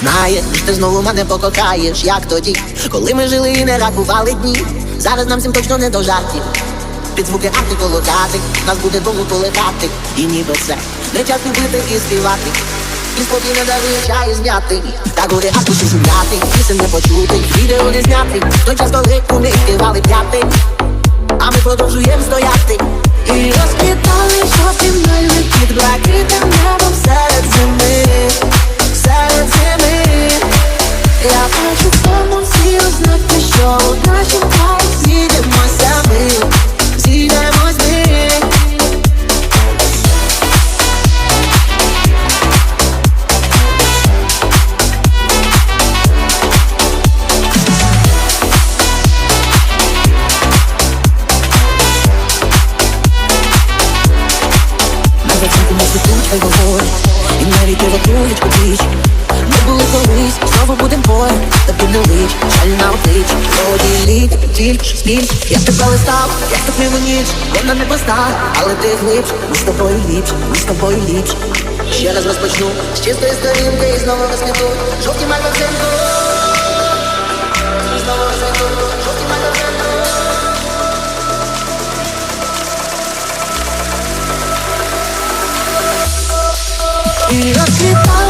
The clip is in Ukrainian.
Знає, ти знову мене покохаєш, як тоді, коли ми жили і не рахували дні. Зараз нам всім точно не до жартів. Під звуки арти колотати, нас буде довго полетати, і ніби це не час любити і співати. І спокійно дарує чай зняти Та горе аркуші шумляти, пісень не почути, відео не зняти Той час, коли у них кивали п'яти А ми продовжуємо стояти бачу в тому всі ознаки, що у нашім зійдемося ми Зійдемось ми На не світуть, хай І навіть не ватують кудись Ми були колись, знову будем поряд Тобі не лич, жаль на обличчі Поділіть, тільки спіль. Я тебе листав, як так мимо ніч. Вона не проста, але ти глибш. Ми з тобою ліпш, ми з тобою ліпш. Ще раз розпочну. З чистої сторінки І знову розквітуть Жовті мальва взимку І знову розквітуть Жовті мальва взимку І розквітали